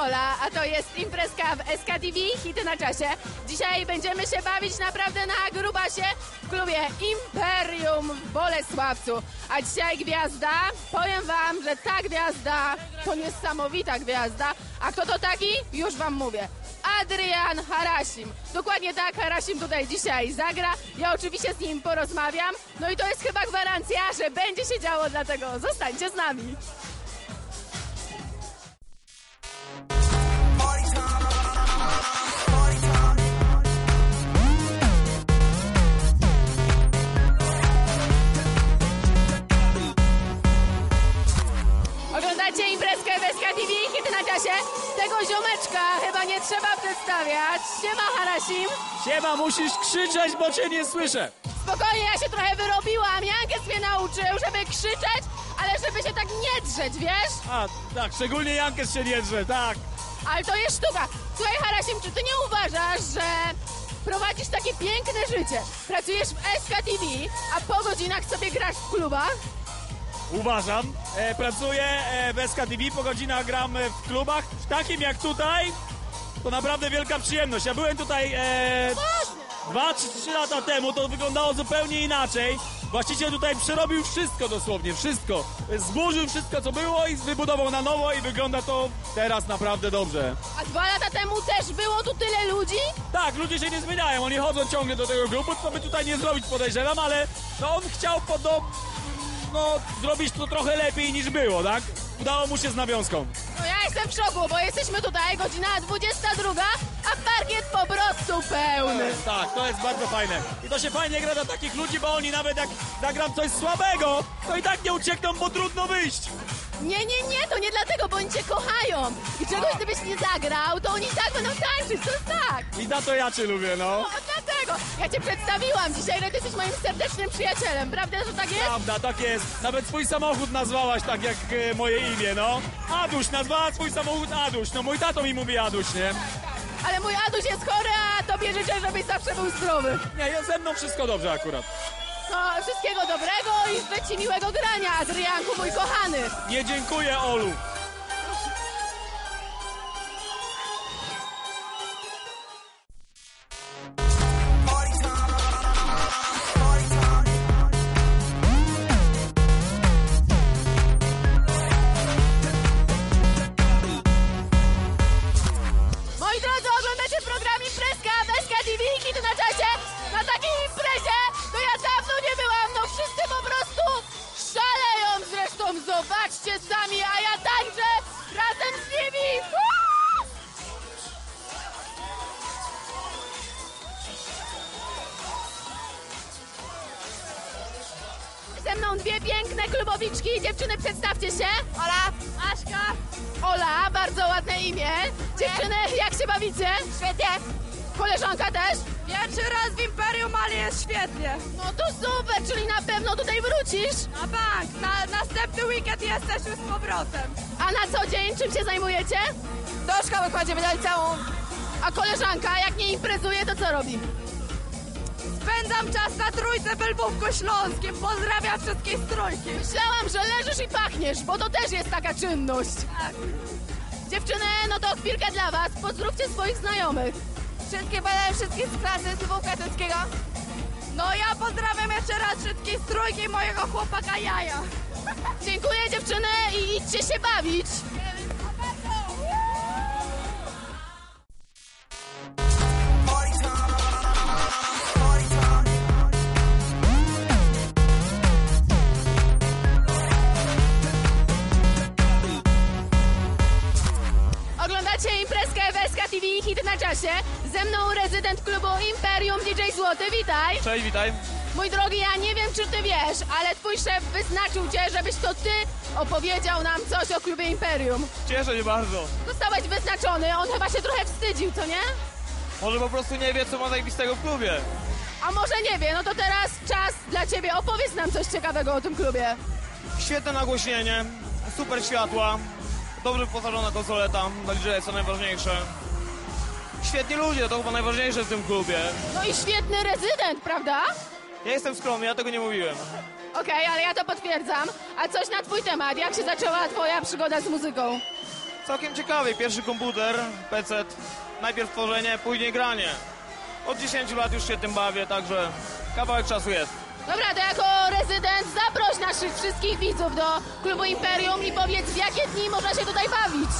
Ola, a to jest imprezka w SKTV, hity na czasie. Dzisiaj będziemy się bawić naprawdę na grubasie w klubie Imperium w Bolesławcu. A dzisiaj gwiazda, powiem wam, że ta gwiazda to niesamowita gwiazda. A kto to taki? Już wam mówię. Adrian Harasim. Dokładnie tak, Harasim tutaj dzisiaj zagra. Ja oczywiście z nim porozmawiam. No i to jest chyba gwarancja, że będzie się działo, dlatego zostańcie z nami. Przedstawiać. Siema Harasim. Siema, musisz krzyczeć, bo cię nie słyszę. Spokojnie, ja się trochę wyrobiłam. Jankes mnie nauczył, żeby krzyczeć, ale żeby się tak nie drzeć, wiesz? A, tak, szczególnie Jankes się nie drze, tak. Ale to jest sztuka. Słuchaj Harasim, czy ty nie uważasz, że prowadzisz takie piękne życie? Pracujesz w SKTV, a po godzinach sobie grasz w klubach? Uważam. E, pracuję e, w SKTV, po godzinach gram e, w klubach, w takim jak tutaj. To naprawdę wielka przyjemność. Ja byłem tutaj e, dwa czy trzy lata temu, to wyglądało zupełnie inaczej. Właściciel tutaj przerobił wszystko dosłownie, wszystko. Zburzył wszystko, co było i wybudował na nowo i wygląda to teraz naprawdę dobrze. A dwa lata temu też było tu tyle ludzi? Tak, ludzie się nie zmieniają, oni chodzą ciągle do tego klubu, co by tutaj nie zrobić podejrzewam, ale no on chciał podob... no zrobić to trochę lepiej niż było, tak? Udało mu się z nawiązką. No ja jestem w szoku, bo jesteśmy tutaj, godzina 22, a parkiet po prostu pełny. Tak, to jest bardzo fajne. I to się fajnie gra dla takich ludzi, bo oni nawet jak zagram coś słabego, to i tak nie uciekną, bo trudno wyjść. Nie, nie, nie, to nie dlatego, bo oni cię kochają. I czegoś gdybyś nie zagrał, to oni i tak będą tańczyć, to jest tak. I za to ja cię lubię, no. No dlatego, ja cię przedstawiłam dzisiaj, że ty jesteś moim serdecznym przyjacielem, prawda, że tak jest? Prawda, tak jest. Nawet swój samochód nazwałaś tak jak e, moje imię, no. Aduś, nazwała swój samochód Aduś. No mój tato mi mówi Aduś, nie? Ale mój Aduś jest chory, a tobie życzę, żebyś zawsze był zdrowy. Nie, ja ze mną wszystko dobrze akurat. No, wszystkiego dobrego ci miłego grania, Adrianku, mój kochany. Nie dziękuję, Olu. Ze mną dwie piękne klubowiczki. Dziewczyny, przedstawcie się. Ola. Aśka. Ola, bardzo ładne imię. Dziewczyny, jak się bawicie? Świetnie. Koleżanka też? Pierwszy raz w Imperium, ale jest świetnie. No to super, czyli na pewno tutaj wrócisz. Na bank, na następny weekend jesteśmy z powrotem. A na co dzień czym się zajmujecie? Do szkoły chodzimy do liceum. A koleżanka, jak nie imprezuje, to co robi? Spędzam czas na trójce w Lwówku Śląskim. Pozdrawiam wszystkich z trójki. Myślałam, że leżysz i pachniesz, bo to też jest taka czynność. Tak. Dziewczyny, no to chwilkę dla was. Pozdrówcie swoich znajomych. Wszystkie badałem wszystkich z klasy z Lwówka. No ja pozdrawiam jeszcze raz wszystkich z trójki mojego chłopaka Jaja. Dziękuję dziewczyny i idźcie się bawić. Czasie. Ze mną rezydent klubu Imperium DJ Złoty, witaj. Cześć, witaj. Mój drogi, ja nie wiem, czy ty wiesz, ale twój szef wyznaczył cię, żebyś to ty opowiedział nam coś o klubie Imperium. Cieszę się bardzo. Zostałeś wyznaczony, on chyba się trochę wstydził, co nie? Może po prostu nie wie, co ma zajebistego w klubie. A może nie wie, no to teraz czas dla ciebie. Opowiedz nam coś ciekawego o tym klubie. Świetne nagłośnienie, super światła, dobrze wyposażona konsoleta, dla DJ co najważniejsze. Świetni ludzie, to chyba najważniejsze w tym klubie. No i świetny rezydent, prawda? Ja jestem skromny, ja tego nie mówiłem. Okej, ale ja to potwierdzam. A coś na twój temat, jak się zaczęła twoja przygoda z muzyką? Całkiem ciekawy, pierwszy komputer, PC, najpierw tworzenie, później granie. Od 10 lat już się tym bawię, także kawałek czasu jest. Dobra, to jako rezydent zaproś naszych wszystkich widzów do klubu Imperium i powiedz, w jakie dni można się tutaj bawić.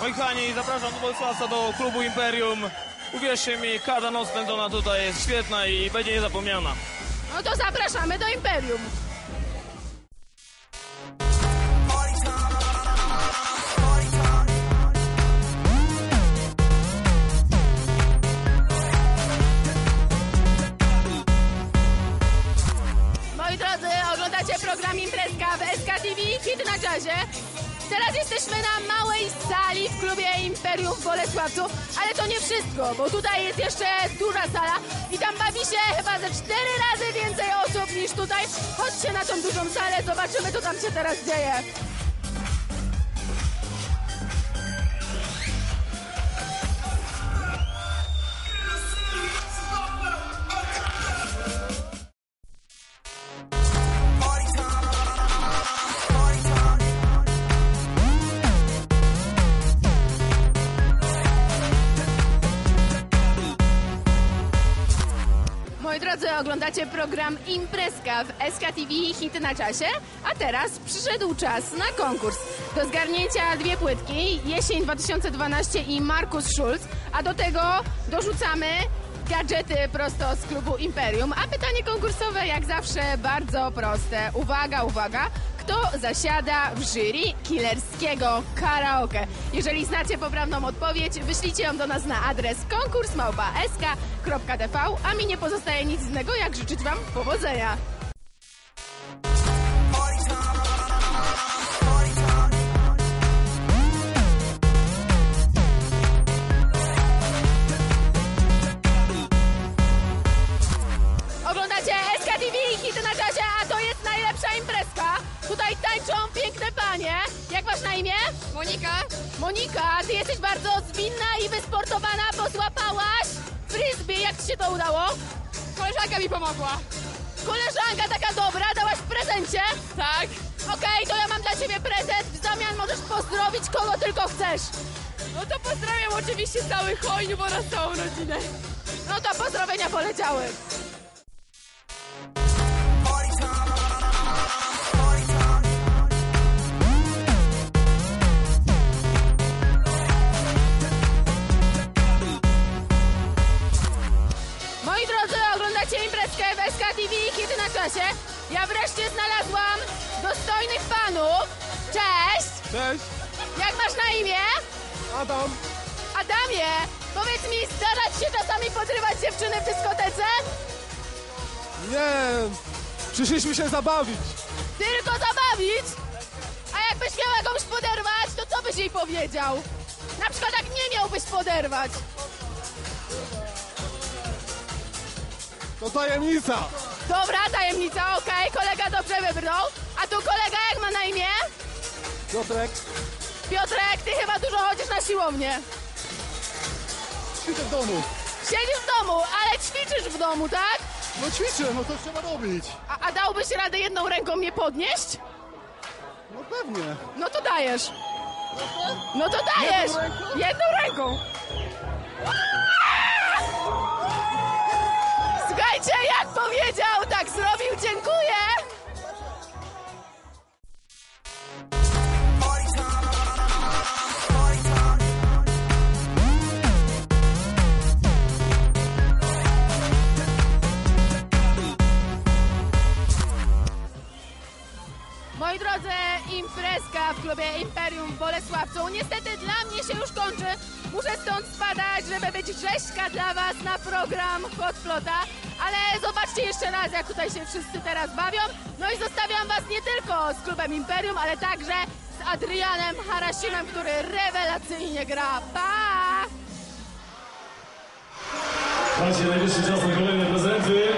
Moi kochani, zapraszam do Bolesławca, do klubu Imperium. Uwierzcie mi, każda noc spędzona tutaj jest świetna i będzie niezapomniana. No to zapraszamy do Imperium. Moi drodzy, oglądacie program Imprezka w SKTV Hit na czasie. Teraz jesteśmy na małej sali w klubie Imperium w Bolesławcu, ale to nie wszystko, bo tutaj jest jeszcze duża sala i tam bawi się chyba ze cztery razy więcej osób niż tutaj. Chodźcie na tą dużą salę, zobaczymy co tam się teraz dzieje. Oglądacie program Imprezka w SKTV Hity na czasie, a teraz przyszedł czas na konkurs. Do zgarnięcia dwie płytki, Jesień 2012 i Markus Schulz, a do tego dorzucamy gadżety prosto z klubu Imperium, a pytanie konkursowe jak zawsze bardzo proste. Uwaga, uwaga, kto zasiada w jury killerskiego karaoke? Jeżeli znacie poprawną odpowiedź, wyślijcie ją do nas na adres konkursmałpa.sk.tv, a mi nie pozostaje nic innego, jak życzyć Wam powodzenia. Monika? Monika, ty jesteś bardzo zwinna i wysportowana, bo złapałaś frisbee. Jak ci się to udało? Koleżanka mi pomogła. Koleżanka taka dobra, dałaś w prezencie? Tak? Okej, to ja mam dla ciebie prezent. W zamian możesz pozdrowić kogo tylko chcesz. No to pozdrawiam oczywiście cały hojniu oraz całą rodzinę. No to pozdrowienia poleciały. SKTV Hity na czasie. Ja wreszcie znalazłam dostojnych panów. Cześć! Cześć, Jak masz na imię? Adam. Adamie, powiedz mi, zdarza ci się czasami podrywać dziewczyny w dyskotece? Nie, przyszliśmy się zabawić. Tylko zabawić? A jakbyś miał jakąś poderwać, to co byś jej powiedział? Na przykład jak nie miałbyś poderwać. To tajemnica. Dobra, tajemnica, okej, kolega dobrze wybrał. A tu kolega jak ma na imię? Piotrek, Piotrek, ty chyba dużo chodzisz na siłownię. ćwiczę w domu. Siedzisz w domu, ale ćwiczysz w domu, tak? No ćwiczę, no to trzeba robić. A, a dałbyś radę jedną ręką mnie podnieść? No pewnie. No to dajesz. No to dajesz! Jedną ręką? Jedną ręką! Moi drodzy, imprezka w klubie Imperium w Bolesławcu niestety dla mnie się już kończy. Muszę stąd spadać, żeby być rzeźka dla Was na program Hot Flota. Ale zobaczcie jeszcze raz, jak tutaj się wszyscy teraz bawią. No i zostawiam was nie tylko z klubem Imperium, ale także z Adrianem Harasimem, który rewelacyjnie gra. Pa! Słuchajcie, najwyższy czas na kolejne prezenty.